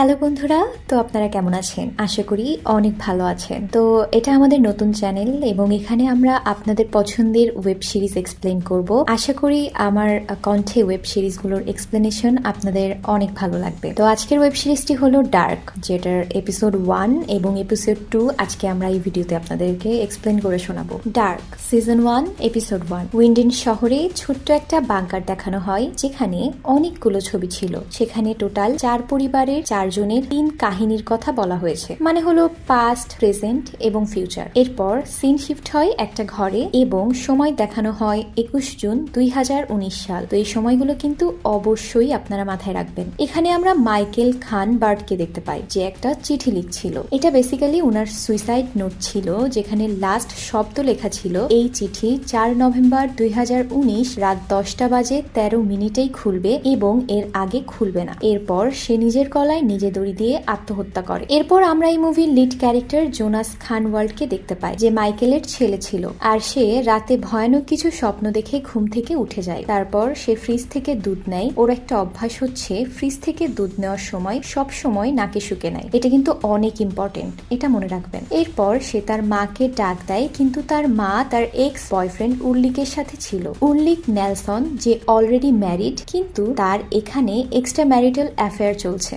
Hello বন্ধুরা, তো আপনারা কেমন আছেন? আশা করি অনেক ভালো আছেন। তো এটা আমাদের নতুন চ্যানেল এবং এখানে আমরা আপনাদের পছন্দের ওয়েব সিরিজ এক্সপ্লেন করব। আশা করি আমার কণ্ঠে ওয়েব সিরিজগুলোর এক্সপ্লেনেশন আপনাদের অনেক ভালো লাগবে। তো আজকের ওয়েব সিরিজটি হলো ডার্ক, যেটার এপিসোড ওয়ান এবং এপিসোড টু আজকে আমরা এই ভিডিওতে আপনাদেরকে এক্সপ্লেন করে শোনাবো। Dark, season one, episode one. Winden শহরে ছোট্ট একটা বাংকার দেখানো হয়, যেখানে অনেকগুলো ছবি ছিল। সেখানে টোটাল চার পরিবারের চারজনের তিন কাহিনীর কথা বলা হয়েছে। মানে হলো পাস্ট প্রেজেন্ট এবং ফিউচার এরপর সিন শিফট হয় একটা ঘরে এবং সময় দেখানো হয় একুশ জুন দুই হাজার উনিশ সাল। তো এই সময়গুলো কিন্তু অবশ্যই আপনারা মাথায় রাখবেন। এখানে আমরা মাইকেল খান বার্ডকে দেখতে পাই, যে একটা চিঠি লিখছিল। এটা বেসিক্যালি ওনার সুইসাইড নোট ছিল, যেখানে লাস্ট শব্দ লেখা ছিল, এই চিঠি চার নভেম্বর দুই হাজার উনিশ রাত দশটা বাজে তেরো মিনিটেই খুলবে এবং এর আগে খুলবে না। এরপর সে নিজের গলায় নিজে দড়ি দিয়ে আত্মহত্যা করে। এরপর আমরা এই মুভির লিড ক্যারেক্টার জোনাস খান ওয়ার্ল্ডকে দেখতে পাই, যে মাইকেলের ছেলে ছিল। আর সে রাতে ভয়ানক কিছু স্বপ্ন দেখে ঘুম থেকে উঠে যায়। তারপর সে ফ্রিজ থেকে দুধ নেয়। ওর একটা অভ্যাস হচ্ছে ফ্রিজ থেকে দুধ নেওয়ার সময় সব সময় নাকে শুকে নেয়। এটা কিন্তু অনেক ইম্পর্টেন্ট এটা মনে রাখবেন। এরপর সে তার মাকে ডাক দেয়, কিন্তু তার মা তার এক্স বয়ফ্রেন্ড উল্লিকের সাথে ছিল। উল্লিক নেলসন, যে অলরেডি ম্যারিড কিন্তু তার এখানে এক্সট্রা ম্যারিটাল অ্যাফেয়ার চলছে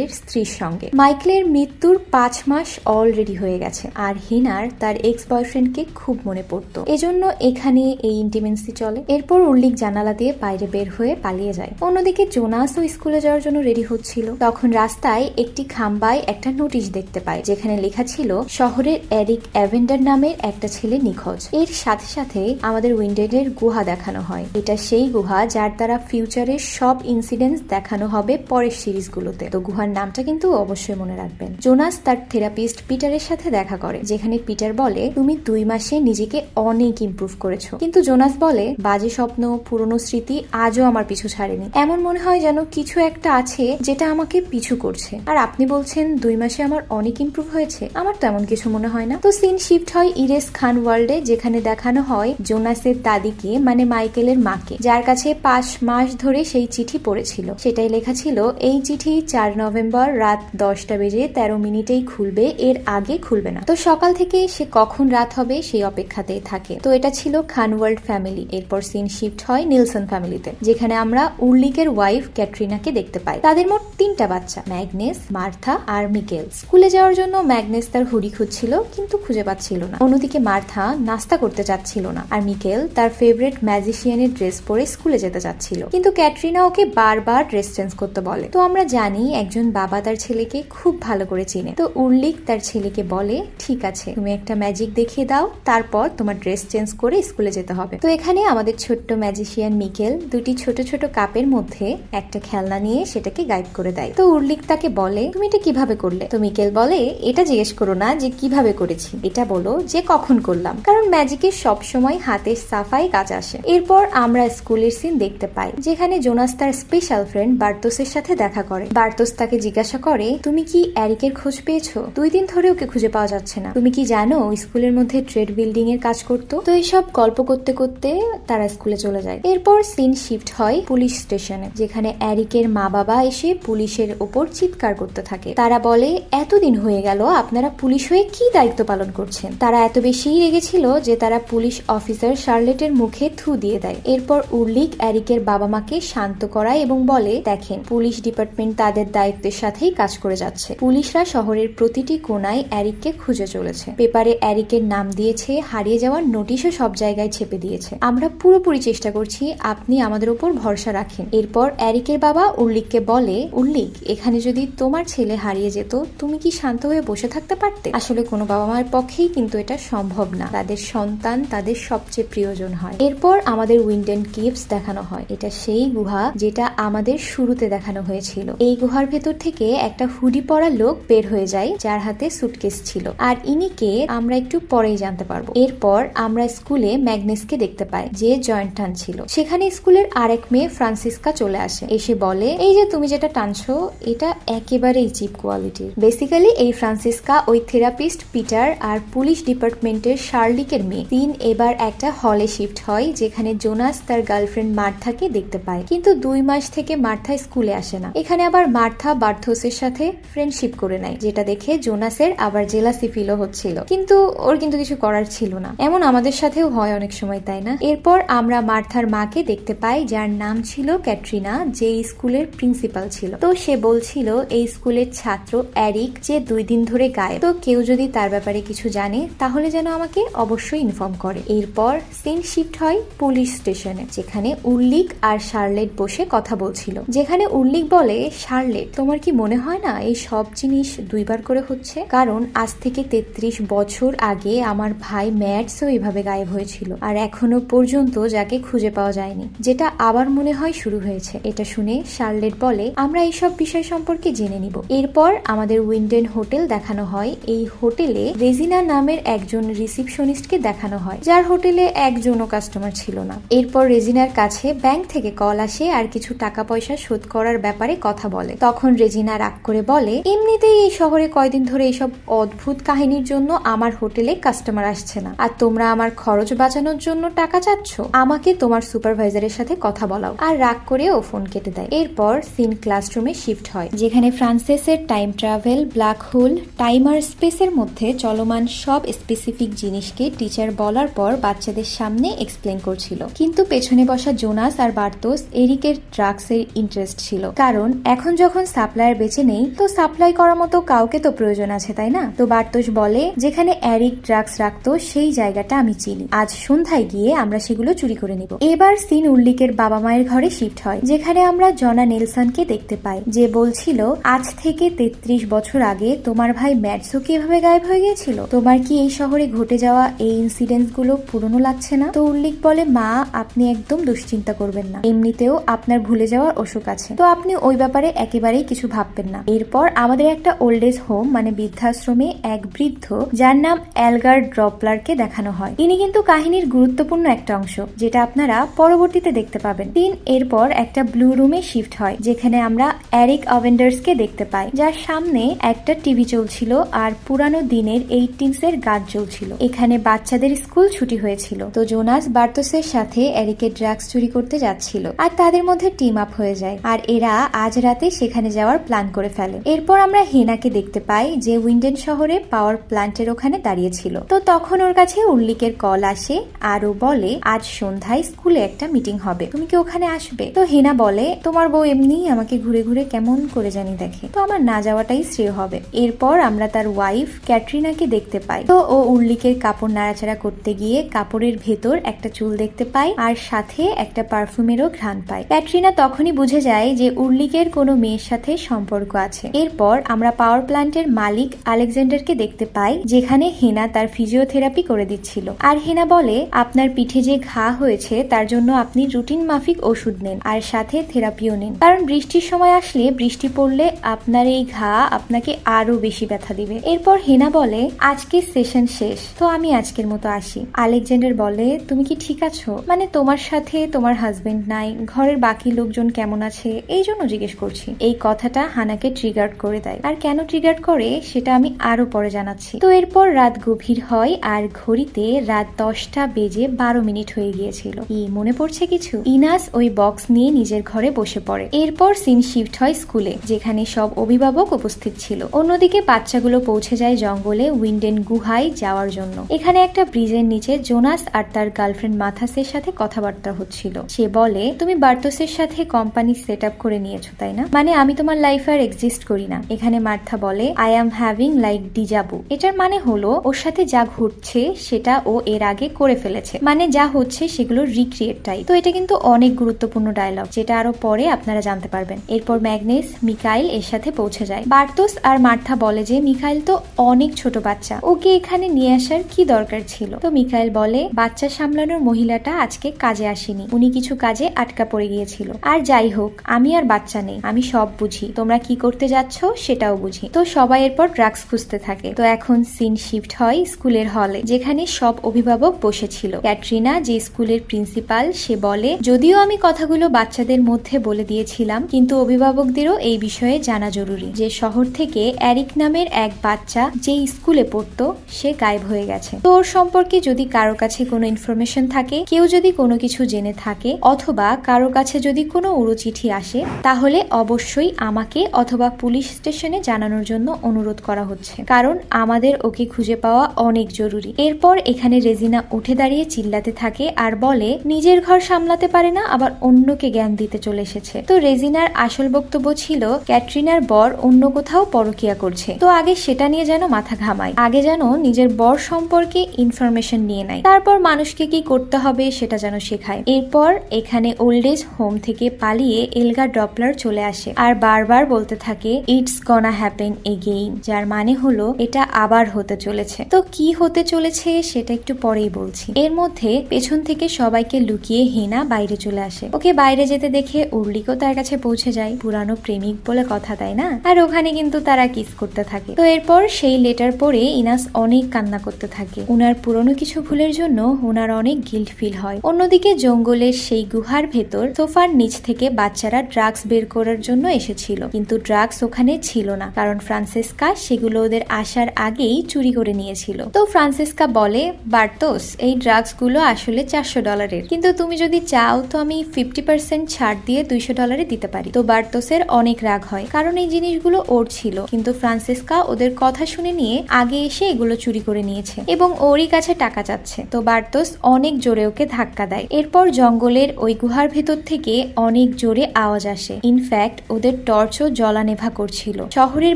মাইকেলের স্ত্রীর সঙ্গে। মাইকেলের মৃত্যুর পাঁচ মাস অলরেডি হয়ে গেছে, আর হিনার তার এক্স বয়ফ্রেন্ডকে খুব মনে পড়তো। এজন্য এখানে এই ইন্টিমেন্সি চলে। এরপর উল্লিক জানালা দিয়ে বাইরে বের হয়ে পালিয়ে যায়। অন্যদিকে জোনাসও স্কুলে যাওয়ার জন্য রেডি হচ্ছিল। তখন রাস্তায় একটি খাম্বায় একটা নোটিশ দেখতে পায়, যেখানে লেখা ছিল, শহরের এরিক অ্যাভেন্ডার নামের একটা ছেলে নিখোঁজ। এর সাথে সাথে আমাদের উইন্ডেডের গুহা দেখানো হয়। এটা সেই গুহা যার দ্বারা ফিউচারের সব ইনসিডেন্টস দেখানো হবে পরের সিরিজগুলোতে তো গুহার নামটা কিন্তু অবশ্যই মনে রাখবেন। জোনাস তার থেরাপিস্ট পিটারের সাথে দেখা করে, যেখানে পিটার বলে, তুমি দুই মাসে নিজেকে অনেক ইমপ্রুভ করেছ। কিন্তু জোনাস বলে, বাজে স্বপ্ন, পুরনো স্মৃতি আজও আমার পিছু ছাড়েনি। এমন মনে হয় যেন কিছু একটা আছে যেটা আমাকে পিছু করছে। আর আপনি বলছেন, দুই মাসে আমার অনেক ইমপ্রুভ হয়েছে? আমার তেমন কিছু মনে হয় না। তো সিন শিফট হয় ইরেস খান ওয়ার্ল্ডে, যেখানে দেখানো হয় জোনাসের দাদিকে মানে মাইকেলের মাকে, যার কাছে পাঁচ মাস ধরে সেই চিঠি পড়েছিল। সেটাই লেখা ছিল, এই চিঠি চার নভেম্বর রাত দশটা বেজে তেরো মিনিটেই খুলবে, এর আগে খুলবে না। তো সকাল থেকে সে কখন রাত হবে সেই অপেক্ষাতেই থাকে। তো এটা ছিল খান ওয়ার্ল্ড ফ্যামিলি। এরপর সিন শিফট হয় নিলসন ফ্যামিলিতে, যেখানে আমরা উর্লিকের ওয়াইফ ক্যাটরিনাকে দেখতে পাই। তাদের মোট তিনটা বাচ্চা, ম্যাগনেস, মার্থা আর মিকেল। স্কুলে যাওয়ার জন্য ম্যাগনেস তার হুডি খুঁজছিল, কিন্তু খুঁজে পাচ্ছিল না। অন্যদিকে মার্থা নাস্তা করতে চাচ্ছিল না, আর মিকেল তার ফেভারিট ম্যাজিশিয়ানের ড্রেস পরে স্কুলে যেতে চাচ্ছিল। কিন্তু ক্যাটরিনা ওকে বারবার ড্রেস চেঞ্জ করতে বলে। তো আমরা জানি একজন বাবা তার ছেলেকে খুব ভালো করে চিনে। তো উর্লিক তার ছেলেকে বলে, ঠিক আছে, তুমি একটা ম্যাজিক দেখিয়ে দাও, তারপর তোমার ড্রেস চেঞ্জ করে স্কুলে যেতে হবে। তো এখানে আমাদের ছোট্ট ম্যাজিশিয়ান মিকেল দুটি ছোট ছোট কাপের মধ্যে একটা খেলনা নিয়ে সেটাকে গাইড করে দেয়। তো উর্লিক তাকে বলে, তুমি এটা কীভাবে করলে? তো মিকেল বলে, এটা জিজ্ঞেস করো না যে কীভাবে করেছি, এটা বলো যে কখন করলাম। কারণ ম্যাজিকের সব সময় হাতের সাফাই কাজ আসে। এরপর আমরা স্কুলের সিন দেখতে পাই, যেখানে জোনাস তার স্পেশাল ফ্রেন্ড বার্তোসের সাথে দেখা করে। বার্তোস তাকে জিজ্ঞাসা করে, তুমি কি অ্যারিকের খোঁজ পেয়েছ? দুই দিন ধরে ওকে খুঁজে পাওয়া যাচ্ছে না। তুমি কি জানো, স্কুলের মধ্যে ট্রেড বিল্ডিং এর কাজ করতো? তো এইসব গল্প করতে করতে তারা স্কুলে চলে যায়। এরপর সিন শিফট হয় পুলিশ স্টেশনে, যেখানে অ্যারিকের মা বাবা এসে পুলিশের ওপর চিৎকার করতে থাকে। তারা বলে, এতদিন হয়ে গেল, আপনারা পুলিশ হয়ে কি দায়িত্ব পালন করছেন? তারা এত বেশি রেগেছিল যে তারা পুলিশ অফিসার শার্লেটের মুখে থু দিয়ে দেয়। এরপর উর্লিক অ্যারিকের বাবা মাকে শান্ত করায় এবং বলে, দেখেন, পুলিশ ডিপার্টমেন্ট তাদের দায়িত্বের সাথেই কাজ করে যাচ্ছে। পুলিশরা শহরের প্রতিটি কোনায় অ্যারিককে খুঁজে চলেছে। পেপারে অ্যারিকের নাম দিয়েছে, হারিয়ে যাওয়ার নোটিশও সব জায়গায় ছেপে দিয়েছে। আমরা পুরোপুরি চেষ্টা করছি, আপনি আমাদের উপর ভরসা রাখেন। এরপর অ্যারিকের বাবা উল্লিককে বলে, উল্লিক, এখানে যদি তোমার ছেলে হারিয়ে যেত, তুমি কি শান্ত হয়ে বসে থাকতে পারতে? আসলে কোনো বাবা মায়ের পক্ষেই কিন্তু এটা সম্ভব না। তাদের সন্তান তাদের সবচেয়ে প্রিয়জন হয়। এরপর আমাদের উইন্ডেন কিপস দেখানো হয়। এটা সেই গুহা যেটা আমাদের শুরুতে দেখানো হয়েছিল। এই গুহার ভেতর থেকে একটা হুডি পরা লোক বের হয়ে যায়, যার হাতে সুটকেস ছিল। আর ইনিকে আমরা একটু পরেই জানতে পারব। এরপর আমরা স্কুলে ম্যাগনেসকে দেখতে পাই, যে জয়েন্ট টান ছিল। সেখানে স্কুলের আরেক মেয়ে ফ্রান্সিসকা চলে আসে। এসে বলে, এই যে তুমি যেটা টানছো, এটা একেবারেই চিপ কোয়ালিটির। বেসিক্যালি এই ফ্রান্সিসকা ওই থেরাপিস্ট পিটার আর পুলিশ ডিপার্টমেন্টের শার্লিকের মেয়ে। তিন এবার একটা হলে শিফট হয়, যেখানে জোনাস তার গার্লফ্রেন্ড মার্থাকে দেখতে পায়। কিন্তু দুই মাস থেকে মার্থা স্কুলে আসে না। এখানে আবার মার্থা বার্থোসের সাথে ফ্রেন্ডশিপ করে নেয়, যেটা দেখে জোনাসের আবার জেলাসি ফিলও হচ্ছিল। কিন্তু ওর কিন্তু কিছু করার ছিল না। এমন আমাদের সাথেও হয় অনেক সময়, তাই না? এরপর আমরা মার্থার মাকে দেখতে পাই, যার নাম ছিল ক্যাটরিনা, যে স্কুলের প্রিন্সিপাল ছিল। তো সে বলছিল, এই স্কুলের ছাত্র অ্যারিক যে দুই দিন ধরে গায়েব। তো কেউ যদি তার ব্যাপারে কিছু জানে, তাহলে যেন আমাকে অবশ্যই ইনফর্ম করে। এরপর সিন শিফট হয় পুলিশ স্টেশনে যেখানে উল্লিক আর শার্লেট বসে কথা বলছিল। যেখানে উল্লিক বলে, শার্লেট, তোমার কি মনে হয় না এই সব জিনিস দুইবার করে হচ্ছে? কারণ আজ থেকে তেত্রিশ বছর আগে আমার ভাই ম্যাটসও এভাবে গায়েব হয়েছিল আর এখনও পর্যন্ত যাকে খুঁজে পাওয়া যায়নি। যেটা আবার মনে হয় শুরু হয়েছে। এটা শুনে শার্লেট বলে, আমরা এইসব বিষয় সম্পর্কে জেনে নিব। এরপর আমাদের উইন্ডেন হোটেল দেখানো হয়। এই হোটেলে রেজিনা নামের একজন রিসিপশনিস্টকে দেখানো হয়, যার হোটেলে একজনও কাস্টমার ছিল না। এরপর রেজিনার কাছে ব্যাংক থেকে কল আসে আর কিছু টাকা পয়সা শোধ করার ব্যাপারে কথা বলে। তখন রেজিনা রাগ করে বলে, এমনিতেই এই শহরে কয়দিন ধরে এইসব অদ্ভুত কাহিনীর জন্য আমার হোটেলে কাস্টমার আসছে না। আর তোমরা আমার খরচ বাঁচানোর জন্য টাকা চাচ্ছ? আমাকে তোমার সুপারভাইজারের সাথে কথা বলাও। আর রাগ করে ও ফোন কেটে দেয়। এরপর সিন ক্লাসরুমে শিফট হয়, যেখানে ফ্রান্সেসের time travel, black hole time আর স্পেসের মধ্যে চলমান সব স্পেসিফিক জিনিসকে টিচার বলার পর বাচ্চাদের সামনে এক্সপ্লেন করছিল। কিন্তু পেছনে বসা জোনাস আর বার্তোস এরিকের ড্রাগসের ইন্টারেস্ট ছিল, কারণ এখন যখন সাপ্লায়ার বেঁচে নেই, তো সাপ্লাই করার মতো কাউকে তো প্রয়োজন আছে, তাই না? তো বার্তোস বলে, যেখানে অ্যারিক ড্রাগস রাখতো, সেই জায়গাটা আমি চিনি। আজ সন্ধ্যায় গিয়ে আমরা সেগুলো চুরি করে নিব। এবার সিন উল্লিকের বাবা মায়ের ঘরে শিফট হয়, যেখানে আমরা জনা নেলসনকে দেখতে পাই, যে বলছিল, আজ থেকে তেত্রিশ বছর আগে তোমার ভাই ম্যাটসো কি এভাবে গায়েব হয়ে গিয়েছিল? তোমার কি এই শহরে ঘটে যাওয়া এই ইনসিডেন্টগুলো পুরনো লাগছে না? তো উল্লিক বলে, মা, আপনি একদম দুশ্চিন্তা করবেন না। এমনিতেও আপনার ভুলে যাওয়ার অসুখ আছে। তো আপনি ওই ব্যাপারে একেবারেই কিছু ভাববেন না। এরপর আমাদের একটা ওল্ড এজ হোম মানে বৃদ্ধাশ্রমে এক বৃদ্ধ, যার নাম অ্যালগার ড্রপলারকে দেখানো হয়। তিনি কিন্তু কাহিনীর গুরুত্বপূর্ণ একটা অংশ, যেটা আপনারা পরবর্তীতে দেখতে পাবেন। তিন এরপর একটা ব্লু রুমে শিফট হয়, যেখানে আমরা অ্যারিক অভেন্ডার্সকে দেখতে পাই, যার সামনে একটা টিভি চলছিল আর পুরানো দিনের এইটিনস এর গাছ চলছিল এখানে বাচ্চাদের স্কুল ছুটি হয়েছিল। তো জোনাস বার্তোসের সাথে এরিকের ড্রাগস চুরি করতে যাচ্ছিল। আর তাদের মধ্যে টিম আপ হয়ে যায়। আর এরা আজ রাতে সেখানে যাওয়ার প্ল্যান করে ফেলে। এরপর আমরা হেনাকে দেখতে পাই যে উইন্ডেন শহরে পাওয়ার প্ল্যান্টের ওখানে দাঁড়িয়েছিল। তো তখন ওর কাছে উল্লিকের কল আসে আর ও বলে, আজ সন্ধ্যায় স্কুলে একটা মিটিং হবে। তুমি কি ওখানে আসবে? তো হেনা বলে, তোমার বউ এমনি আমাকে ঘুরে ঘুরে কেমন করে জানি দেখে। তো আমার না যাওয়াটাই শ্রেয় হবে। এরপর আমরা তার ওয়াইফ ক্যাটরিনাকে দেখতে পাই। তো ও উল্লিকের কাপড় নাড়াচাড়া করতে গিয়ে কাপড়ের ভেতর একটা চুল দেখতে পাই আর সাথে একটা পারফিউমেরও ঘ্রাণ পায়। ক্যাটরিনা তখনই বুঝে যায় যে উল্লিকের কোনো মেয়ের সাথে সম্পর্ক আছে। এরপর আমরা পাওয়ার প্ল্যান্টের মালিক আলেকজান্ডারকে দেখতে পাই, যেখানে হেনা তার ফিজিওথেরাপি করে দিচ্ছিল। আর হেনা বলে, আপনার পিঠে যে ঘা হয়েছে, তার জন্য আপনি রুটিন মাফিক ওষুধ নেন, আর সাথে থেরাপিও নিন। কারণ বৃষ্টির সময় আসলে বৃষ্টি পড়লে আপনার এই ঘা আপনাকে আরও বেশি ব্যথা দিবে। এরপর হেনা বলে, আজকে সেশন শেষ, তো আমি আজকের মতো আসি। আলেকজান্ডার বলে, তুমি কি ঠিক আছো? মানে তোমার সাথে তোমার হাজবেন্ড নাই, ঘরের বাকি লোকজন কেমন আছে? এই জন্য জিজ্ঞেস করছি। এই কথাটা হানাকে ট্রিগার্ড করে দেয়। আর কেন ট্রিগার্ড করে, সেটা আমি আরও পরে জানাচ্ছি। তো এরপর রাত গভীর হয় আর ঘড়িতে রাত দশটা বেজে বারো মিনিট হয়ে গিয়েছিল। ই মনে পড়ছে কিছু? ইনাস ওই বক্স নিয়ে নিজের ঘরে বসে পড়ে। এরপর সিন শিফট হয় স্কুলে, যেখানে সব অভিভাবক উপস্থিত ছিল। অন্যদিকে বাচ্চাগুলো পৌঁছে যায় জঙ্গলে উইন্ডেন গুহায় যাওয়ার জন্য। এখানে একটা ব্রিজের নিচে জোনাস আর তার গার্লফ্রেন্ড মাথাসের সাথে কথাবার্তা হচ্ছিল। সে বলে, তুমি বার্তোসের সাথে কোম্পানি সেট করে নিয়েছো, তাই না? মানে আমি তোমার লাইফ আর এক্সিস্ট করি না। এখানে মার্থা বলে I am having like deja vu এটার মানে হলো, ওর সাথে যা ঘটছে, সেটা ও এর আগে করে ফেলেছে। মানে যা হচ্ছে, সেগুলো রিক্রিয়েট টাইপ তো এটা কিন্তু অনেক গুরুত্বপূর্ণ ডায়লগ যেটা আরও পরে আপনারা জানতে পারবেন। এরপর ম্যাগনেস, মিকাইল এর সাথে পৌঁছে যায়। বার্তোস আর মার্থা বলে যে, মিকাইল তো অনেক ছোট বাচ্চা। ওকে এখানে নিয়ে আসার কি দরকার ছিল? তো মিকাইল বলে, বাচ্চা সামলানোর মহিলাটা আজকে কাজে আসেনি। উনি কিছু কাজে আটকা পড়ে গিয়েছিল। আর যাই হোক, আমি আর বাচ্চা নেই। আমি সব বুঝি। তোমরা কি করতে যাচ্ছ সেটাও বুঝি। তো সবাই এরপর ড্রাগস খুঁজতে থাকে। তো এখন সিন শিফট হয় স্কুলের হলে, যেখানে সব অভিভাবক বসেছিল। ক্যাটরিনা, যে স্কুলের প্রিন্সিপাল, সে বলে, যদিও আমি কথাগুলো বাচ্চাদের মধ্যে বলে দিয়েছিলাম, কিন্তু অভিভাবকদেরও এই বিষয়ে জানা জরুরি। যে শহর থেকে অ্যারিক নামের এক বাচ্চা যে স্কুলে পড়তো, সে গায়েব হয়ে গেছে। তো ওর সম্পর্কে যদি কারও কাছে কোনো ইনফরমেশন থাকে, কেউ যদি কোনো কিছু জেনে থাকে, অথবা কারও কাছে যদি কোনো উড়ো চিঠি আসে, তাহলে অবশ্যই আমাকে অথবা পুলিশ স্টেশনে জানানোর জন্য অনুরোধ করা হচ্ছে। কারণ আমাদের ওকে খুঁজে পাওয়া অনেক জরুরি। এরপর এখানে রেজিনা উঠে দাঁড়িয়ে চিল্লাতে থাকে আর বলে, নিজের ঘর সামলাতে পারে না, আবার অন্যকে জ্ঞান দিতে চলে এসেছে। তো রেজিনার আসল বক্তব্য ছিল, ক্যাটরিনার বর অন্য কোথাও পরকিয়া করছে। তো আগে সেটা নিয়ে যেন মাথা ঘামায়। আগে যেন নিজের বর সম্পর্কে ইনফরমেশন নিয়ে নেয়। তারপর মানুষকে কি করতে হবে সেটা যেন শেখায়। এরপর এখানে ওল্ড এজ হোম থেকে পালিয়ে এলগা ডপলার চলে আসে। আর বারবার বলতে থাকে ইটস গনা হ্যাপেন এগেইন যার মানে হলো, এটা আবার হতে চলেছে। তো কি হতে চলেছে সেটা একটু পরেই বলছি। এর মধ্যে পেছন থেকে সবাইকে লুকিয়ে হেনা বাইরে চলে আসে। ওকে বাইরে যেতে দেখে উর্লিকও তার কাছে পৌঁছে যায়। পুরানো প্রেমিক বলে কথা তাই না? আর ওখানে কিন্তু তারা কিস করতে থাকে। তো এরপর সেই লেটার পরে ইনাস অনেক কান্না করতে থাকে। উনার পুরনো কিছু ভুলের জন্য উনার অনেক গিল্ট ফিল হয়। অন্যদিকে জঙ্গলের সেই গুহার ভেতর সোফার নিচ থেকে বাচ্চারা ড্রাগস বের করার জন্য এসেছিল কিন্তু ড্রাগস ওখানে ছিল না, কারণ ফ্রান্সিসকা সেগুলো ওদের আসার আগেই চুরি করে নিয়েছিল। তো ফ্রান্সিসকা বলে, বার্তোস, এই ড্রাগসগুলো আসলে চারশো ডলারের। কিন্তু তুমি যদি চাও তো আমি ফিফটি পার্সেন্ট ছাড় দিয়ে দুইশো ডলারে দিতে পারি। তো বার্তোসের অনেক রাগ হয়, কারণ এই জিনিসগুলো ওর ছিল। কিন্তু ফ্রান্সিসকা ওদের কথা শুনে নিয়ে আগে এসে এগুলো চুরি করে নিয়েছে এবং ওরই কাছে টাকা চাচ্ছে। তো বার্তোস অনেক জোরে ওকে ধাক্কা দেয়। এরপর জঙ্গলের ওই গুহার ভেতর থেকে অনেক জোরে আওয়াজ আসে। ইনফ্যাক্ট ওদের টর্চও জলানেভা করছিল। শহরের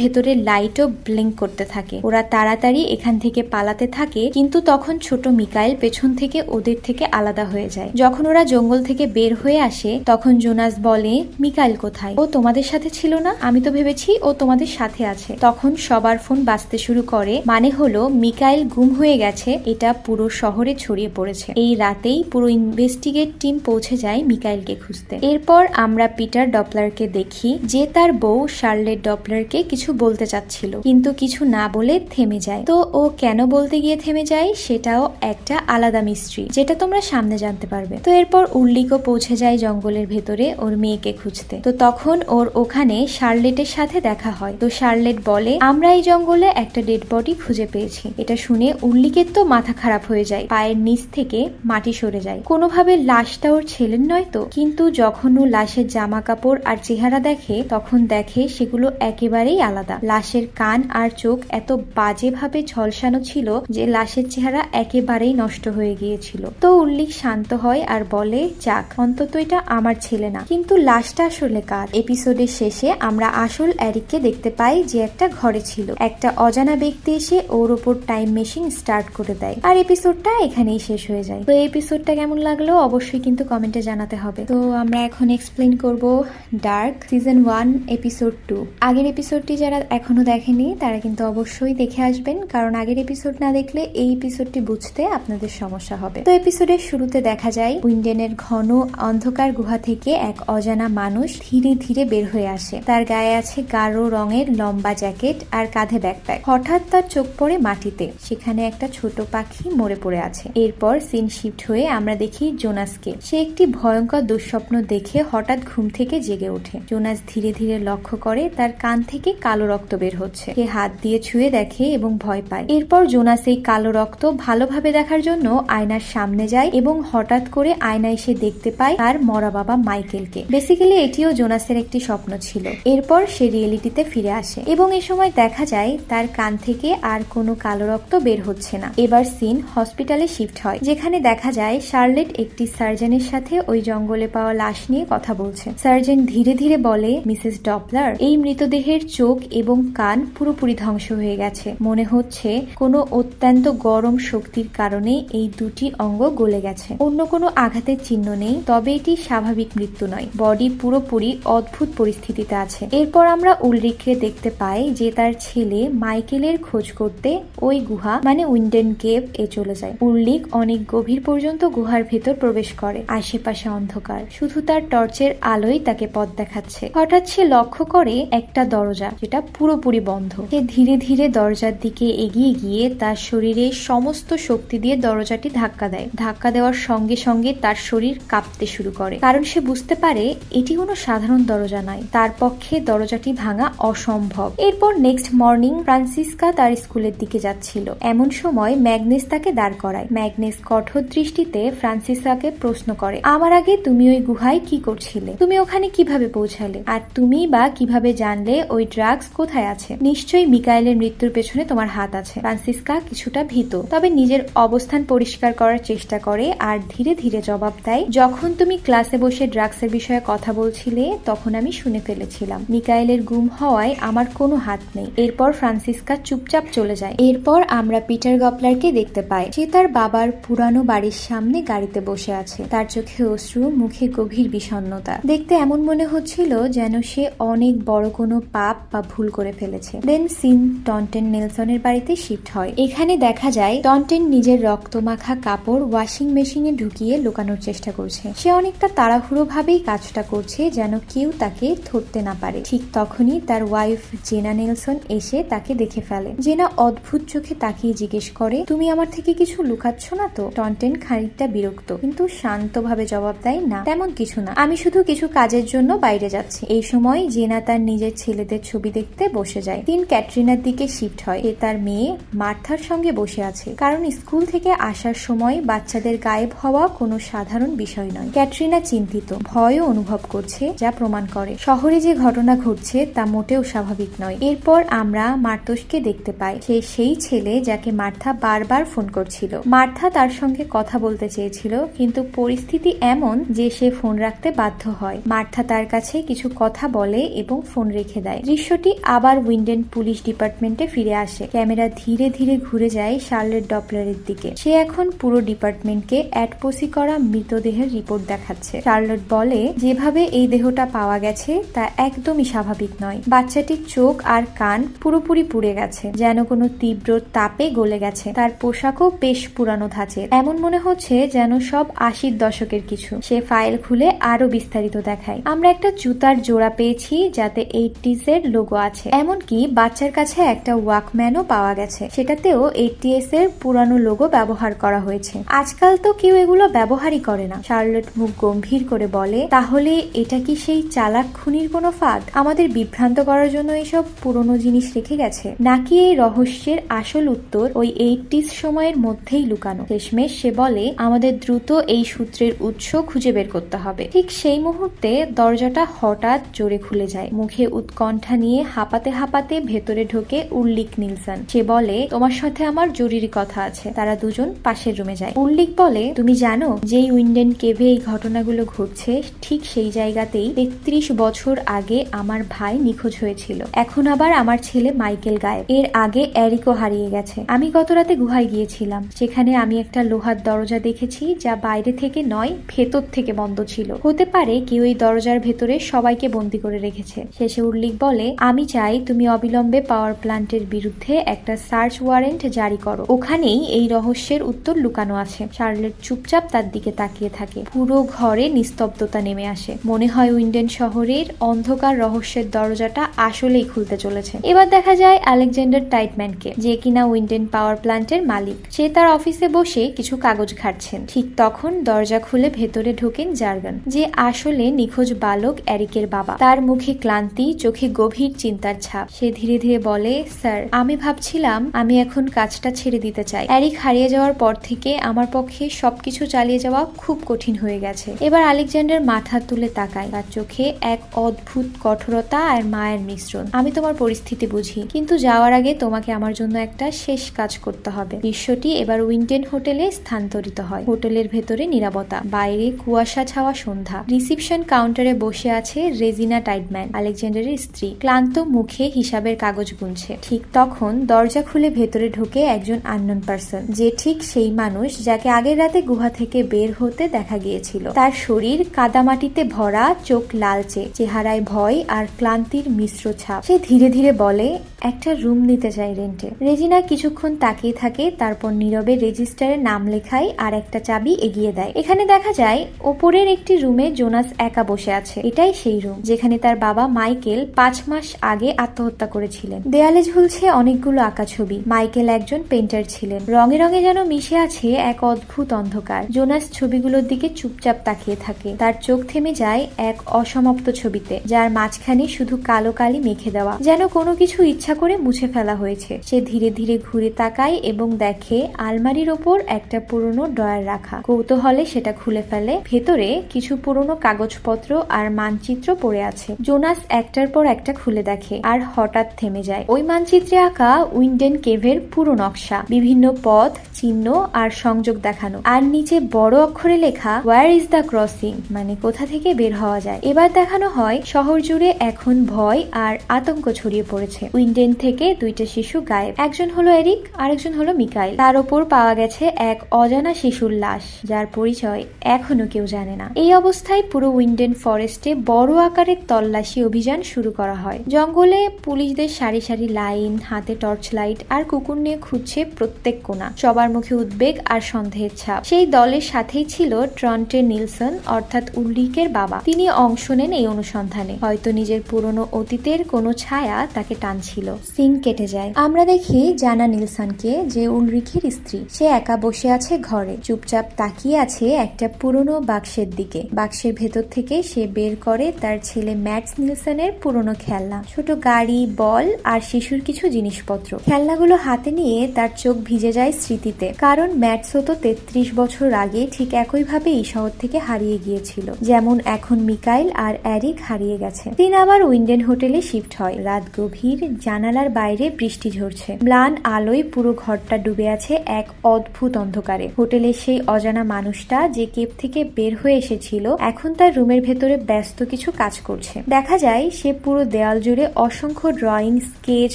ভেতরে লাইটও ব্লিঙ্ক করতে থাকে। ওরা তাড়াতাড়ি এখান থেকে পালাতে থাকে, কিন্তু তখন ছোট মিকাইল পেছন থেকে ওদের থেকে আলাদা হয়ে যায়। যখন ওরা জঙ্গল থেকে বের হয়ে আসে, তখন জোনাস বলে, মিকাইল কোথায়? ও তোমাদের সাথে ছিল না? আমি তো ভেবেছি ও তোমাদের সাথে আছে। তখন সবার ফোন বাজতে শুরু করে মানে হলো মিকাইল গুম হয়ে গেছে, এটা পুরো শহরে ছড়িয়ে পড়েছে। এই রাতেই পুরো ইনভেস্টিগেট টিম পৌঁছে যায় মিকাইলকে খুঁজতে। এরপর আমরা পিটার ডপলারকে দেখি যে তার বউ শার্লেট ডপলারকে কিছু বলতে চাচ্ছিল, কিন্তু কিছু না বলে থেমে যায়। তো ও কেন বলতে গিয়ে থেমে যায়, সেটাও একটা আলাদা মিস্ট্রি, যেটা তোমরা সামনে জানতে পারবে। তো এরপর উল্লিকও পৌঁছে যায় জঙ্গলের ভেতরে ওর মেয়েকে খুঁজতে। তো তখন ওর ওখানে শার্লেটের সাথে দেখা হয়। তো শার্লেট বলে, আমরা এই জঙ্গলে একটা ডেড বডি খুঁজে পেয়েছি। এটা শুনে উল্লিকের তো মাথা খারাপ হয়ে যায়, পায়ের নিচ থেকে মাটি সরে যায়। কোনোভাবে লাশটা ওর ছেলের নয় তো, কিন্তু যখন ও লাশের জামা কাপড় আর চেহারা দেখে তখন দেখে সেগুলো একেবারেই আলাদা। লাশের কান আর চোখ এত বাজেভাবে ঝলসানো ছিল যে লাশের চেহারা একেবারেই নষ্ট হয়ে গিয়েছিল। তো উল্লিক শান্ত হয় আর বলে, যাক, অন্তত এটা আমার ছেলে না। কিন্তু লাশটা আসলে কার? এপিসোডের শেষে আমরা আসল অ্যারিককে দেখতে পাই যে একটা ঘরে ছিল। একটা অজানা ব্যক্তি এসে ওর ওপর টাইম মেশিন স্টার্ট করে দেয়। আর এপিসোডটা এখানেই শেষ হয়ে যায়। তো এপিসোডটা কেমন লাগল? অবশ্যই কিন্তু কমেন্টে জানাতে হবে। তো আমরা এখন এক্সপ্লেন করব Dark season one episode two আগের এপিসোডটি যারা এখনও দেখেনি, তারা কিন্তু অবশ্যই দেখে আসবেন, কারণ আগের এপিসোড না দেখলে এই এপিসোডটি বুঝতে আপনাদের সমস্যা হবে। তো এপিসোডের শুরুতে দেখা যায়, উইন্ডেনের ঘন অন্ধকার গুহা থেকে এক অজানা মানুষ ধীরে ধীরে বের হয়ে আসে। তার গায়ে আছে গাঢ় রঙের লম্বা জ্যাকেট আর কাঁধে ব্যাকপ্যাক হঠাৎ তার চোখ পড়ে মাটিতে। সেখানে একটা ছোট পাখি মরে পড়ে আছে। এরপর সিন শিফট হয়ে আমরা দেখি জোনাসকে। সে একটি ভয়ঙ্কর দুঃস্বপ্ন দেখে হঠাৎ ঘুম থেকে জেগে ওঠে। জোনাস ধীরে ধীরে ধীরে লক্ষ্য করে তার কান থেকে কালো রক্ত বের হচ্ছে। সে হাত দিয়ে ছুঁয়ে দেখে এবং ভয় পায়। এরপর জোনাস এই কালো রক্ত ভালোভাবে দেখার জন্য আয়নার সামনে যায় এবং হঠাৎ করে আয়নায় সে দেখতে পায় তার মরা বাবা মাইকেলকে। বেসিক্যালি এটিও জোনাসের একটি স্বপ্ন ছিল। এরপর সে রিয়েলিটিতে ফিরে আসে এবং এ সময় দেখা যায় তার কান থেকে আর কোনো কালো রক্ত বের হচ্ছে না। এবার সিন হসপিটালে শিফট হয়, যেখানে দেখা যায় শার্লেট একটি সার্জনের সাথে ওই জঙ্গলে পাওয়া লাশ নিয়ে কথা বলছে। সার্জন ধীরে ধীরে বলে মিসেস ডপলার, এই মৃতদেহের চোখ এবং কান পুরোপুরি ধ্বংস হয়ে গেছে। মনে হচ্ছে কোনো অত্যন্ত গরম শক্তির কারণে এই দুটি অঙ্গ গলে গেছে। অন্য কোনো আঘাতের চিহ্ন নেই, তবে এটি স্বাভাবিক মৃত্যু নয়। বডি পুরোপুরি অদ্ভুত পরিস্থিতিতে আছে। এরপর আমরা উলরিককে দেখতে পাই যে তার ছেলে মাইকেলের খোঁজ করতে ওই গুহা মানে উইন্ডেন কেভ, এ চলে যায়। উল্লিক অনেক গভীর পর্যন্ত গুহার ভেতর প্রবেশ করে। আশেপাশে অন্ধকার। শুধু তার টর্চের আলোই তাকে পথ দেখাচ্ছে। হঠাৎ সে লক্ষ্য করে একটা দরজা, যেটা পুরোপুরি বন্ধ। সে ধীরে ধীরে দরজার দিকে এগিয়ে গিয়ে তার শরীরে সমস্ত শক্তি দিয়ে দরজাটি ধাক্কা দেয়। ধাক্কা দেওয়ার সঙ্গে সঙ্গে তার শরীর কাঁপতে শুরু করে। কারণ সে বুঝতে পারে এটি কোনো সাধারণ দরজা নয়। তার পক্ষে দরজাটি ভাঙা অসম্ভব। এরপর নেক্সট মর্নিং ফ্রান্সিসকা তার স্কুলের দিকে যাচ্ছিল। এমন সময় ম্যাগনেস তাকে দাঁড় করায়। ম্যাগনেস কঠোর দৃষ্টিতে ফ্রান্সিসকাকে প্রশ্ন করে, আমার আগে তুমি ওই গুহায় কি করছিলে? তুমি ওখানে কীভাবে পৌঁছালে? আর তুমি বা কীভাবে জানলে ওই ড্রাগস কোথায় আছে? নিশ্চয়ই মিকাইলের মৃত্যুর পেছনে তোমার হাত আছে। ফ্রান্সিসকা কিছুটা ভীত। তবে নিজের অবস্থান পরিষ্কার করার চেষ্টা করে আর ধীরে ধীরে জবাব দেয়, যখন তুমি ক্লাসে বসে ড্রাগসের বিষয়ে কথা বলছিলে, তখন আমি শুনে ফেলেছিলাম। মিকাইলের গুম হওয়ায় আমার কোনো হাত নেই। এরপর ফ্রান্সিসকা চুপচাপ চলে যায়। এরপর আমরা পিটার গপলারকে দেখতে পাই। সে তার বাবার পুরানো বাড়ির সামনে গাড়িতে বসে আছে। তার চোখে অশ্রু, মুখে গভীর বিষণ্ণতা। দেখতে এমন মনে হচ্ছিল যেন সে অনেক বড় কোনো পাপ বা ভুল করে ফেলেছে। দেন সিন টন্টেন নেলসনের বাড়িতে শিফট হয়। এখানে দেখা যায় টন্টেন নিজের রক্তমাখা কাপড় ওয়াশিং মেশিনে ঢুকিয়ে লুকানোর চেষ্টা করছে। সে অনেকটা তাড়াহুড়ো ভাবেই কাজটা করছে যেন কেউ তাকে ধরতে না পারে। ঠিক তখনই তার ওয়াইফ জেনা নেলসন এসে তাকে দেখে ফেলে। জেনা অদ্ভুত চোখে তাকিয়ে জিজ্ঞেস করে, তুমি আমার থেকে কিছু লুকাচ্ছ না তো? টন্টেন খানিকটা বিরক্ত, কিন্তু শান্তভাবে জবাব দেয়, না, তেমন কিছু না। আমি শুধু কিছু কাজের জন্য বাইরে যাচ্ছি। এই সময় জেনা তার নিজের ছেলেদের ছবি দেখতে বসে যায়। তিন ক্যাটরিনার দিকে শিফট হয়। এ তার মেয়ে মার্থার সঙ্গে বসে আছে। কারণ স্কুল থেকে আসার সময় বাচ্চাদের গায়েব হওয়া কোনো সাধারণ বিষয় নয়। ক্যাটরিনা চিন্তিত, ভয়ও অনুভব করছে, যা প্রমাণ করে। শহরে যে ঘটনা ঘটছে তা মোটেও স্বাভাবিক নয়। এরপর আমরা মার্তোসকে দেখতে পাই। সে সেই ছেলে যাকে মার্থা বারবার ফোন করছিল। মার্থা তার সঙ্গে কথা বলতে চেয়েছিল, কিন্তু পরিস্থিতি এমন যে সে ফোন রাখতে বাধ্য হয়। মার্থা তার কাছে কিছু কথা বলে এবং ফোন রেখে দেয়। দৃশ্যটি আবার উইন্ডেন পুলিশ ডিপার্টমেন্টে ফিরে আসে। ক্যামেরা ধীরে ধীরে ঘুরে যায় শার্লেট ডপলারের দিকে। সে এখন পুরো ডিপার্টমেন্টকে অ্যাটপোসি করা মৃতদেহের রিপোর্ট দেখাচ্ছে। শার্লট বলে, যেভাবে এই দেহটা পাওয়া গেছে, তা একদমই স্বাভাবিক নয়। বাচ্চাটির চোখ আর কান পুরোপুরি পুড়ে গেছে, যেন কোনো তীব্র তাপে গলে গেছে। তার পোশাকও বেশ পুরানো ধাঁচের। এমন মনে হচ্ছে যেন সব আশির দশকের কিছু। সে ফাইল খুলে আরও বিস্তারিত দেখায়। আমরা একটা জুতার জোড়া পেয়েছি যাতে এইটিস এর লোগো আছে। এমনকি বাচ্চার কাছে একটা ওয়াকম্যানও পাওয়া গেছে। সেটাতেও এইটিএস এর পুরানো লোগো ব্যবহার করা হয়েছে। আজকাল তো কেউ এগুলো ব্যবহারই করে না। শার্লট মুখ গম্ভীর করে বলে, তাহলে এটা কি সেই চালাক খুনির কোনো ফাঁদ? আমাদের বিভ্রান্ত করার জন্য এসব পুরনো জিনিস রেখে গেছে? নাকি এই রহস্যের আসল উত্তর ওই এইটিস সময়ের মধ্যেই লুকানো। শেষমেশ সে বলে, আমাদের দ্রুত এই সূত্রের উৎস খুঁজে বের করতে হবে। ঠিক সেই মুহূর্তে দরজাটা হঠাৎ জোরে খুলে যায়। মুখে উৎকণ্ঠা নিয়ে হাঁপাতে হাঁপাতে ভেতরে ঢোকে উল্লিক নিলসন। সে বলে, তোমার সাথে আমার জরুরি কথা আছে। তারা দুজন পাশের রুমে যায়। উল্লিক বলে, তুমি জানো, যেই উইন্ডেন কেভে এই ঘটনাগুলো ঘটছে, ঠিক সেই জায়গাতেই তেত্রিশ বছর আগে আমার ভাই নিখোঁজ হয়েছিল। এখন আবার আমার ছেলে মাইকেল গায়েব। এর আগে এরিকও হারিয়ে গেছে। আমি গত রাতে গুহায় গিয়েছিলাম। সেখানে আমি একটা লোহার দরজা দেখেছি, যা বাইরে থেকে নয়, ভেতর থেকে বন্ধ ছিল। হতে পারে কেউ এই দরজার ভেতরে সবাইকে বন্দি করে রেখেছে। শেষে উল্লিক বলে, আমি চাই তুমি অবিলম্বে পাওয়ার প্ল্যান্টের বিরুদ্ধে একটা সার্চ ওয়ারেন্ট জারি করো। ওখানেই এই রহস্যের উত্তর লুকানো আছে। শার্লেট চুপচাপ তার দিকে তাকিয়ে থাকে। পুরো ঘরে নিস্তব্ধতা নেমে আসে। মনে হয় উইন্ডেন শহরের অন্ধকার রহস্যের দরজাটা আসলেই খুলতে চলেছে। এবার দেখা যায় আলেকজান্ডার টাইটম্যানকে, যে কিনা উইন্ডেন পাওয়ার প্ল্যান্টের মালিক। সে তার অফিসে বসে কিছু কাগজ ঘাটছেন। ঠিক তখন দরজা খুলে ভেতরে ঢোকেন জার্গান, যে আসলে নিখোঁজ বালক এরিকের বাবা। তার মুখে ক্লান্তি, চোখে গভীর চিন্তার ছাপ। সে ধীরে ধীরে বলে, স্যার, আমি ভাবছিলাম আমি এখন কাজটা ছেড়ে দিতে চাই। এরিক হারিয়ে যাওয়ার পর থেকে আমার পক্ষে সবকিছু চালিয়ে যাওয়া খুব কঠিন হয়ে গেছে। এবার আলেকজান্ডার মাথা তুলে তাকায়। তার চোখে এক অদ্ভুত কঠোরতা আর মায়ের মিশ্রণ। আমি তোমার পরিস্থিতি বুঝি, কিন্তু যাওয়ার আগে তোমাকে আমার জন্য একটা শেষ কাজ করতে হবে। দৃশ্যটি এবার উইন্টেন হোটেলে স্থানান্তরিত হয়। হোটেলের ভেতরে নিরাপত্তা, বাইরে কুয়াশা ছাওয়া সন্ধ্যা। রিসিপশন কাউন্টারে বসে আছে রেজিনা। টাইডম্যান, আলেকজান্ডারের স্ত্রী। ক্লান্ত মুখে হিসাবের কাগজ গুনছে। ঠিক তখন দরজা খুলে ভেতরে ঢুকে একজন আননোন পার্সন যে ঠিক সেই মানুষ যাকে আগের রাতে গুহা থেকে বের হতে দেখা গিয়েছিল। তার শরীর কাদামাটিতে ভরা, চোখ লালচে, চেহারায় ভয় আর ক্লান্তির মিশ্র ছাপ। সে ধীরে ধীরে বলে, একটা রুম নিতে চাই রেন্টে রেজিনা কিছুক্ষণ তাকিয়ে থাকে, তারপর নীরবে রেজিস্টারে নাম লেখায় আর একটা চাবি এগিয়ে দেয়। এখানে দেখা যায়, ওপরের একটি রুমে জোনাস একা বসে আছে। এটাই সেই রুম যেখানে তার বাবা মাইকেল পাঁচ মাস আগে আত্মহত্যা করেছিলেন। দেয়ালে ঝুলছে অনেকগুলো আঁকা ছবি। মাইকেল একজন পেন্টার ছিলেন। রঙে রঙে যেন মিশে আছে এক অদ্ভুত অন্ধকার। জোনাস ছবিগুলোর দিকে চুপচাপ তাকিয়ে থাকে। তার চোখ থেমে যায় এক অসমাপ্ত ছবিতে, যার মাঝখানে শুধু কালো কালি মেখে দেওয়া, যেন কোনো কিছু ইচ্ছা করে মুছে ফেলা হয়েছে। সে ধীরে ধীরে ঘুরে তাকায় এবং দেখে আলমারির ওপর একটা পুরনো ড্রয়ার রাখা। কৌতূহলে সেটা খুলে ফেলে। ভেতরে কিছু পুরনো কাগজপত্র আর মানচিত্র পড়ে আছে। জোনাস একটার পর একটা খুলে দেখে আর হঠাৎ থেমে যায়। ওই মানচিত্রে আঁকা উইন্ডেন কেভের পুরো নকশা। বিভিন্ন পথ, চিহ্ন আর সংযোগ দেখানো। আর নিচে বড় অক্ষরে লেখা ওয়ার ইজ দ্য ক্রসিং মানে কোথা থেকে বের হওয়া যায়। এবার দেখানো হয়, শহর জুড়ে এখন ভয় আর আতঙ্ক ছড়িয়ে পড়েছে। উইন্ডেন থেকে দুইটা শিশু গায়েব। একজন হলো এরিক, আরেকজন হলো মিকাইল। তার ওপর পাওয়া গেছে এক অজানা শিশুর লাশ, যার পরিচয় এখনও কেউ জানে না। এই অবস্থায় পুরো উইন্ডেন ফরেস্টে বড় আকারের তল্লাশি অভিযান শুরু করা হয়। জঙ্গলে পুলিশদের সারি সারি লাইন, হাতে টর্চ লাইট আর কুকুর নিয়ে খুঁজছে প্রত্যেক কোণা সবার মুখে উদ্বেগ আর সন্দেহের ছাপ। সেই দলের সাথেই ছিল ট্রন্টে নিলসন, অর্থাৎ উল্রিকের বাবা। তিনি অংশ নেন এই অনুসন্ধানে। হয়তো নিজের পুরনো অতীতের কোনো ছায়া তাকে টানছিল। সিং কেটে যায়। আমরা দেখি জানা নিলসনকে যে উলরিখের স্ত্রী। সে একা বসে আছে ঘরে। চুপচাপ তাকিয়ে আছে একটা পুরনো বাক্সের দিকে। বাক্সের ভেতর থেকে সে বের করে তার ছেলে ম্যাটস নিলসনের পুরনো খেলনা। ছোট গাড়ি, বল আর শিশুর কিছু জিনিসপত্র। খেলনাগুলো হাতে নিয়ে তার চোখ ভিজে যায় স্মৃতিতে। কারণ ম্যাটসও তো তেত্রিশ বছর আগে ঠিক একইভাবে এই শহর থেকে হারিয়ে গিয়েছিল। যেমন এখন মিকাইল আর অ্যারিক হারিয়ে গেছে। দিন আবার উইন্ডেন হোটেলে শিফট হয়। রাত গভীর, জানালার বাইরে বৃষ্টি ঝরছে। ম্লান আলোয় পুরো ঘরটা ডুবে আছে এক অদ্ভুত অন্ধকারে। হোটেলের সেই অজানা মানুষটা যে কেপ থেকে বের হয়ে এসেছিল, এখন তার রুমের ভেতরে ব্যস্ত কিছু কাজ করছে। দেখা যায়, সে পুরো দেয়াল জুড়ে অসংখ্য ড্রয়িং স্কেচ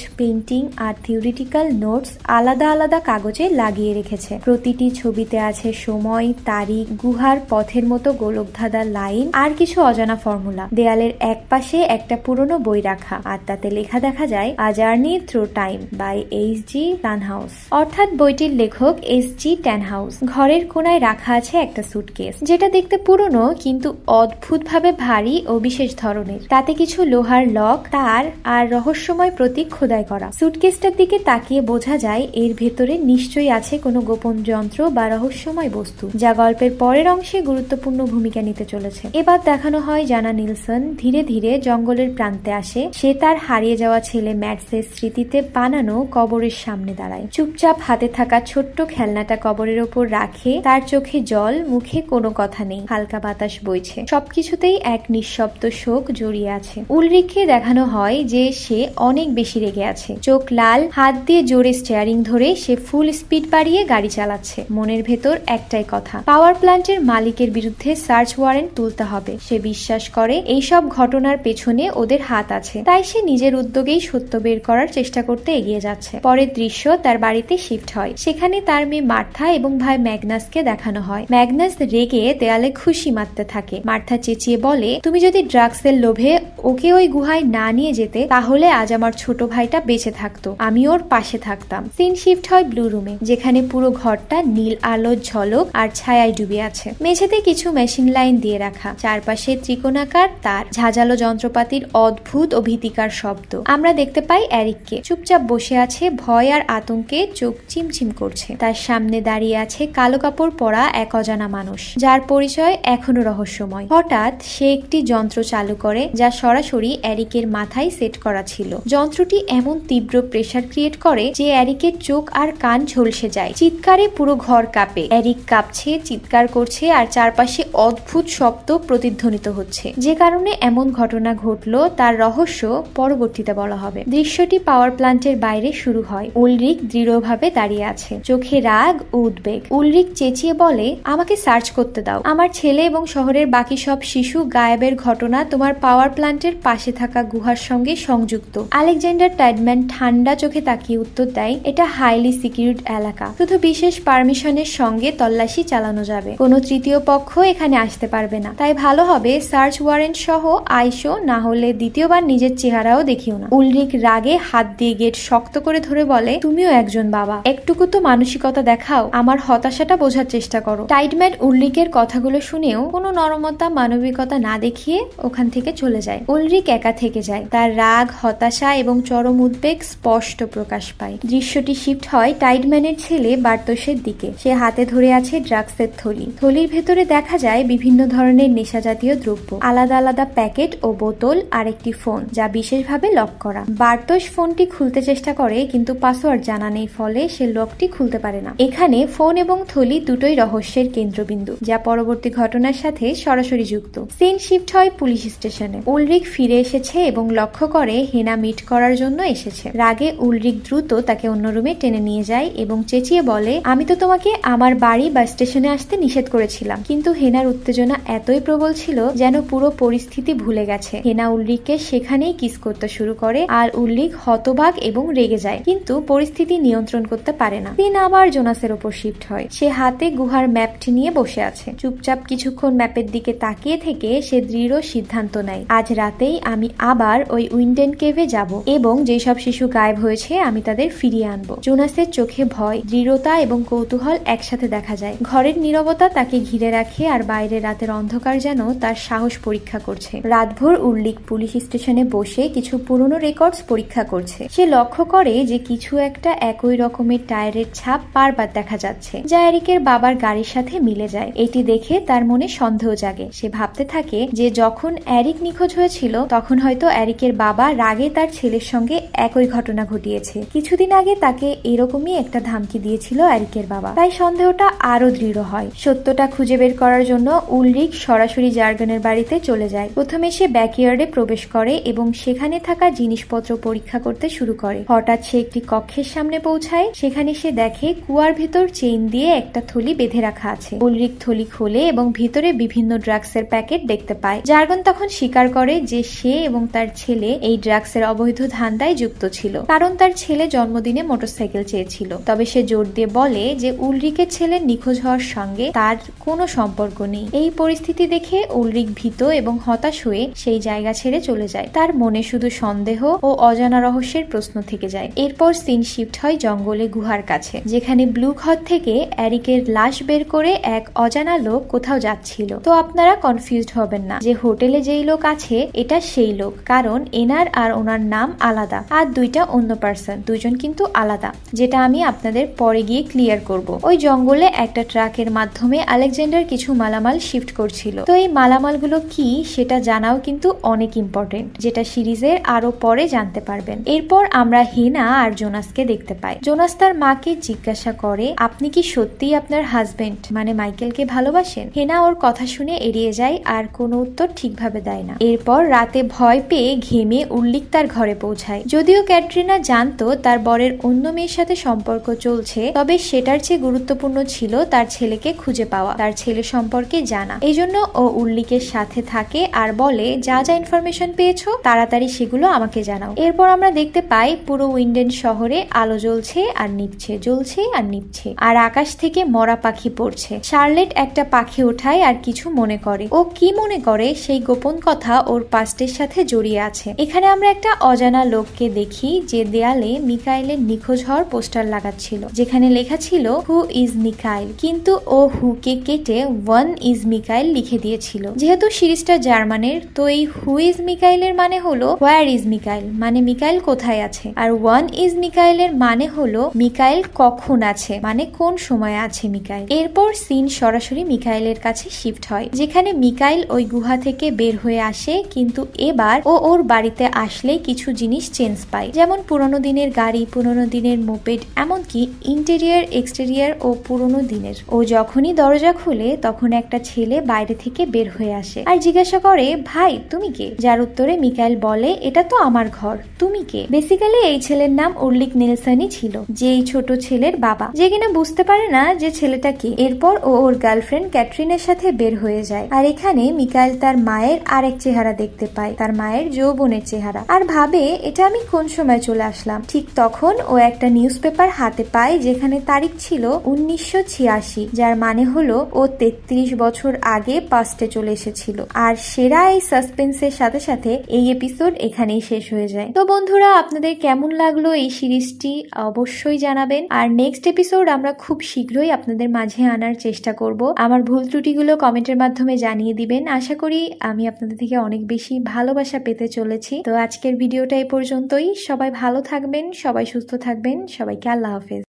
পেন্টিং আর থিওরিটিক্যাল নোটস আলাদা আলাদা কাগজে লাগিয়ে রেখেছে। প্রতিটি ছবিতে আছে সময়, তারিখ, গুহার পথের মতো গোলকধাঁধা লাইন আর কিছু অজানা ফর্মুলা দেয়ালের এক পাশে একটা পুরনো বই রাখা আর তাতে লেখা দেখা যায় a journey through time by H G Tannhaus অর্থাৎ বইটির লেখক এস জি ট্যানহাউস ঘরের কোনায় রাখা আছে একটা সুটকেস যেটা দেখতে পুরনো কিন্তু অদ্ভুতভাবে ভারী ও বিশেষ ধরনের। তাতে কিছু লোহার লক, তার আর রহস্যময় প্রতীক খোদাই করা। সুটকেসটার দিকে তাকিয়ে বোঝা যায়, এর ভেতরে নিশ্চয়ই আছে কোনো গোপন যন্ত্র বা রহস্যময় বস্তু, যা গল্পের পরের অংশে গুরুত্বপূর্ণ ভূমিকা নিতে চলেছে। এবার দেখানো হয় জানা নিলসন, ধীরে ধীরে জঙ্গলের প্রান্তে আসে। সে তার হারিয়ে যাওয়া ছেলে ম্যাটসের স্মৃতিতে বানানো কবরের সামনে দাঁড়ায়। চুপচাপ হাতে থাকা ছোট্ট খেলনাটা কবরের ওপর রাখে, তার চোখে জল, মুখে কোনো কথা নেই, হালকা বাতাস বইছে। সবকিছুতেই এক নিঃশব্দ শোক জড়িয়ে আছে। উলরিককে দেখানো হয় যে সে অনেক বেশি রেগে আছে। চোখ লাল, হাত দিয়ে জোরে স্টিয়ারিং ধরে সে ফুল স্পিড বাড়িয়ে গাড়ি চালাচ্ছে। মনের ভেতর একটাই কথা পাওয়ার প্ল্যান্টের মালিকের বিরুদ্ধে সার্চ ওয়ারেন্ট তুলতে হবে। সে বিশ্বাস করে এইসব ঘটনার পেছনে ওদের হাত আছে। তাই সে নিজের উদ্যোগেই সত্য বের করার চেষ্টা করতে এগিয়ে যাচ্ছে। পরের দৃশ্য তার বাড়িতে শিফট হয়। সেখানে তার মেয়ে মার্থা এবং ভাই ম্যাগনাসকে দেখানো হয়। ম্যাগনাস রেগে দেয়ালে খুশি মারতে থাকে। মার্থা চেঁচিয়ে বলে, তুমি যদি ড্রাগসের লোভে ওকে ওই গুহায় না নিয়ে যেতে, তাহলে আজ আমার ছোট ভাইটা বেঁচে থাকতো। আমি ওর পাশে থাকতাম। সিন শিফট হয় ব্লু রুমে যেখানে পুরো ঘরটা নীল আলোর ঝলক আর ছায়ায় ডুবে আছে। মেঝেতে কিছু মেশিন লাইন দিয়ে রাখা। চারপাশে ত্রিকোণাকার তার, ঝাঁঝালো যন্ত্রপাতির অদ্ভুত ও ভীতিকার শব্দ। আমরা দেখতে পাই অ্যারিককে চুপচাপ বসে আছে, ভয় আর আতঙ্কে চোখ চিমচিম করছে। তার সামনে দাঁড়িয়ে আছে কালো কাপড় পরা এক অজানা মানুষ, যার পরিচয় এখনও রহস্যময়। হঠাৎ সে একটি যন্ত্র চালু করে, যা সরাসরি অ্যারিকের মাথায় সেট করা ছিল। যন্ত্রটি এমন তীব্র প্রেশার ক্রিয়েট করে যে অ্যারিকের চোখ আর কান ঝলসে যায়। চিৎকারে পুরো ঘর কাঁপে। অ্যারিক কাঁপছে, চিৎকার করছে আর চারপাশে অদ্ভুত শব্দ প্রতিধ্বনিত হচ্ছে। যে কারণে এমন ঘটনা ঘটলো, তার রহস্য পরবর্তীতে বলা হবে। দৃশ্যটি পাওয়ার প্ল্যান্টের বাইরে শুরু হয়। উলরিক দৃঢ়ভাবে দাঁড়িয়ে আছে। চোখে রাগ ও উদ্বেগ। উলরিক চেঁচিয়ে বলে, আমাকে সার্চ করতে দাও। আমার ছেলে এবং শহরের বাকি সব শিশু গায়েবের ঘটনা তোমার পাওয়ার প্ল্যান্টের পাশে থাকা গুহার সঙ্গে সংযুক্ত। আলেকজান্ডার টাইডম্যান ঠান্ডা চোখে তাকিয়ে উত্তর দেয়, এটা হাইলি সিকিউরড এলাকা। শুধু বিশেষ পারমিশনের সঙ্গে তল্লাশি চালানো যাবে। কোনো তৃতীয় পক্ষ এখানে আসতে পারবে না। তাই ভালো হবে সার্চ ওয়ারেন্ট সহ আইসো, না হলে দ্বিতীয়বার নিজের চেহারাও দেখিও না। উলরিক রাগে হাত দিয়ে গেট শক্ত করে ধরে বলে, তুমিও একজন বাবা। একটুকু তো মানসিকতা দেখাও। আমার হতাশাটা বোঝার চেষ্টা করো। টাইডম্যান উল্রিকের কথাগুলো শুনেও কোনো নরমতা, মানবিকতা না দেখিয়ে ওখান থেকে চলে যায়। উলরিক একা থেকে যায়। তার রাগ, হতাশা এবং চরম উদ্বেগ স্পষ্ট প্রকাশ পায়। দৃশ্যটি শিফট হয় টাইডম্যানের ছেলে বার্তোসের দিকে। সে হাতে ধরে আছে ড্রাগসের থলি। থলির ভেতরে দেখা যায় বিভিন্ন ধরনের নেশাজাতীয় দ্রব্য। আলাদা আলাদা প্যাকেট ও বোতল আর একটি ফোন, যা বিশেষভাবে লক করা। বার্তোস ফোনটি খুলতে চেষ্টা করে, কিন্তু পাসওয়ার্ড জানা নেই, ফলে সে লকটি খুলতে পারে না। এখানে ফোন এবং থলি দুটোই রহস্যের কেন্দ্রবিন্দু, যা পরবর্তী ঘটনার সাথে সরাসরি যুক্ত। সিন শিফট হয় পুলিশ স্টেশনে। উলরিক ফিরে এসেছে এবং লক্ষ্য করে হেনা মিট করার জন্য এসেছে। রাগে উলরিক দ্রুত তাকে অন্য রুমে টেনে নিয়ে যায় এবং চেঁচিয়ে বলে, আমি তো তোমাকে আমার বাড়ি বা স্টেশনে আসতে নিষেধ করেছিলাম। কিন্তু হেনার উত্তেজনা এতই প্রবল ছিল যেন পুরো পরিস্থিতি ভুলে গেছে। হেনা উল্লিককে সেখানেই কিস করতে শুরু করে আর উল্লিক হতবাক এবং রেগে যায়। কিন্তু পরিস্থিতি নিয়ন্ত্রণ করতে পারে না। তিন আবার জোনাসের ওপর শিফট হয়। সে হাতে গুহার ম্যাপটি নিয়ে বসে আছে। চুপচাপ কিছুক্ষণ ম্যাপের দিকে তাকিয়ে থেকে সে দৃঢ় সিদ্ধান্ত নেয় আজ রাতেই আমি আবার ওই উইন্ডেন কেভে যাব এবং যেসব শিশু গায়েব হয়েছে আমি তাদের ফিরিয়ে আনব। জোনাসের চোখে ভয়, দৃঢ়তা এবং কৌতূহল একসাথে দেখা যায়। ঘরের নীরবতা তাকে ঘিরে রাখে আর বাইরে রাতের অন্ধকার যেন তার সাহস পরীক্ষা করছে। রাতভর উল্লিক পুলিশ স্টেশনে বসে কিছু পুরনো রেকর্ডস পরীক্ষা করছে। সে লক্ষ্য করে যে কিছু একটা একই রকমের টায়ারের ছাপ বারবার দেখা যাচ্ছে। যা এরিকের বাবার গাড়ির সাথে মিলে যায়। এটি দেখে তার মনে সন্দেহ জাগে। সে ভাবতে থাকে যে যখন এরিক নিখোঁজ হয়েছিল, তখন হয়তো অ্যারিকের বাবা রাগে তার ছেলের সঙ্গে একই ঘটনা ঘটিয়েছে। কিছুদিন আগে তাকে এরকমই একটা ধামকি দিয়েছিল অ্যারিকের বাবা। তাই সন্দেহটা আরও দৃঢ় হয়। সত্যটা খুঁজে বের করার জন্য উলরিক সরাসরি জার্গনের বাড়িতে চলে যায়। প্রথমে সে ব্যাকইয়ার্ডে প্রবেশ করে এবং সেখানে থাকা জিনিসপত্র পরীক্ষা করতে শুরু করে। হঠাৎ সে একটি কক্ষের সামনে পৌঁছায়। সেখানে সে দেখে কুয়ার ভেতর চেইন দিয়ে একটা থলি বেঁধে রাখা আছে। উলরিক থলি খোলে এবং ভিতরে বিভিন্ন ড্রাগসের প্যাকেট দেখতে পায়। জার্গন তখন স্বীকার করে যে সে এবং তার ছেলে এই ড্রাগসের অবৈধ ধান্দায় যুক্ত ছিল। কারণ তার ছেলে জন্মদিনে মোটরসাইকেল চেয়েছিল। তবে সে জোর দিয়ে বলে যে উলরিকের ছেলে নিখোঁজ হওয়ার সঙ্গে তার কোনো সম্পর্ক নেই। এই পরিস্থিতি দেখে উলরিক ভীত এবং হতাশ হয়ে সেই জায়গা ছেড়ে চলে যায়। তার মনে শুধু সন্দেহ ও অজানা রহস্যের প্রশ্ন থেকে যায়। এরপর সিন শিফট হয় জঙ্গলে গুহার কাছে, যেখানে ব্লু ঘর থেকে অ্যারিকের লাশ বের করে এক অজানা লোক কোথাও যাচ্ছিল। তো আপনারা কনফিউজড হবেন না যে হোটেলে যেই লোক আছে, এটা সেই লোক। কারণ এনার আর ওনার নাম আলাদা। আর দুইটা অন্য পার্সন দুইজন কিন্তু আলাদা। যেটা আমি আপনাদের পরে গিয়ে ক্লিয়ার করব। ওই জঙ্গলে একটা ট্রাকের মাধ্যমে আলেকজান্ডার কিছু মালামাল শিফট করছিল। তো এই মালামালগুলো কি, সেটা জানাও কিন্তু অনেক ইম্পর্টেন্ট যেটা সিরিজের আরও পরে জানতে পারবেন। এরপর আমরা হেনা আর জোনাসকে দেখতে পাই। জোনাস তার মাকে জিজ্ঞাসা করে, আপনি কি সত্যিই আপনার হাজবেন্ড মানে মাইকেলকে ভালোবাসেন? হেনা ওর কথা শুনে এড়িয়ে যায় আর কোনো উত্তর ঠিকভাবে দেয় না। এরপর রাতে ভয় পেয়ে ঘেমে উল্লিক তার ঘরে পৌঁছায়। যদিও ক্যাটরিনা জানতো তার বরের অন্য মেয়ের সাথে সম্পর্ক চলছে, তবে সেটার চেয়ে গুরুত্বপূর্ণ ছিল তার ছেলেকে খুঁজে পাওয়া, তার ছেলে সম্পর্কে জানা। এই জন্য ও উল্লিকের সাথে থাকে আর বলে, যা যা ইনফরমেশন পেয়েছ, তাড়াতাড়ি সেগুলো আমাকে জানাও। এরপর আমরা দেখতে পাই পুরো উইন্ডেন শহরে আলো জ্বলছে আর নিচ্ছে জ্বলছে আর নিচ্ছে আর আকাশ থেকে মরা পাখি পড়ছে। শার্লেট একটা পাখি ওঠায় আর কিছু মনে করে। ও কি মনে করে, সেই গোপন কথা ওর পাস্টের সাথে জড়িয়ে আছে। এখানে আমরা একটা অজানা লোককে দেখি যে দেয়ালে মিকাইলের নিখোঁজ হওয়ার পোস্টার লাগাচ্ছিল, যেখানে লেখা ছিল হু ইজ মিকাইল কিন্তু ও হুকে কেটে ওয়ান ইজ মিকাইল লিখে দিয়েছিল। যেহেতু সিরিজটা জার্মানের, তো এই হু ইজ মিকাইলের মানে হলো হোয়ার ইজ মিকাইল মানে মিকাইল কোথায় আছে? আর ওয়ান ইজ মিকাইলের মানে হলো মিকাইল কখন আছে? মানে কোন সময় আছে মিকাইল? এরপর সিন সরাসরি মিকাইলের কাছে শিফট হয়, যেখানে মিকাইল ওই গুহা থেকে বের হয়ে আসে, কিন্তু এবার ও ওর বাড়িতে আসলে কিছু জিনিস চেঞ্জ পায়। যেমন পুরনো দিনের গাড়ি, পুরনো দিনের মোপেড এমনকি ইন্টেরিয়ার এক্সটেরিয়ার ও পুরনো দিনের। ও যখনই দরজা খুলে, তখন একটা ছেলে বাইরে থেকে বের হয়ে আসে আর জিজ্ঞাসা করে, ভাই, তুমি কে? যার উত্তরে মিকাইল বলে, এটা তো আমার ঘর, তুমি কে? বেসিক্যালি এই ছেলের নাম উর্লিক নেলসনই ছিল যে এই ছোট ছেলের বাবা। যে কিনা বুঝতে পারে না যে ছেলেটা কে। এরপর ও ওর গার্লফ্রেন্ড ক্যাটরিনের সাথে বের হয়ে যায়। আর এখানে মিকাইল তার মায়ের আরেক চেহারা দেখতে পায়, তার মায়ের যৌবনের চেহারা। আর ভাবে, এটা আমি কোন সময় চলে আসলাম? ঠিক তখন ও একটা নিউজ পেপার হাতে পায় যেখানে তারিখ ছিল উনিশশো ছিয়াশি, যার মানে হলো ও তেত্রিশ বছর আগে পাস্টে চলে এসেছিল। আর সেরা এই সাসপেন্সের সাথে সাথে এই এপিসোড এখানেই শেষ হয়ে যায়। তো বন্ধুরা, আপনাদের কেমন লাগল এই সিরিজটি? অবশ্যই জানাবেন। আর নেক্সট এপিসোড আমরা খুব শীঘ্রই আপনাদের মাঝে আনার চেষ্টা করব। আমার ভুল ত্রুটিগুলো কমেন্টের মাধ্যমে জানিয়ে দিবেন। আশা করি আমি আপনাদের থেকে অনেক বেশি ভালোবাসা পেতে চলেছি। তো আজকের ভিডিওটা এই পর্যন্তই। সবাই ভালো থাকবেন, সবাই সুস্থ থাকবেন। সবাইকে আল্লাহ হাফেজ।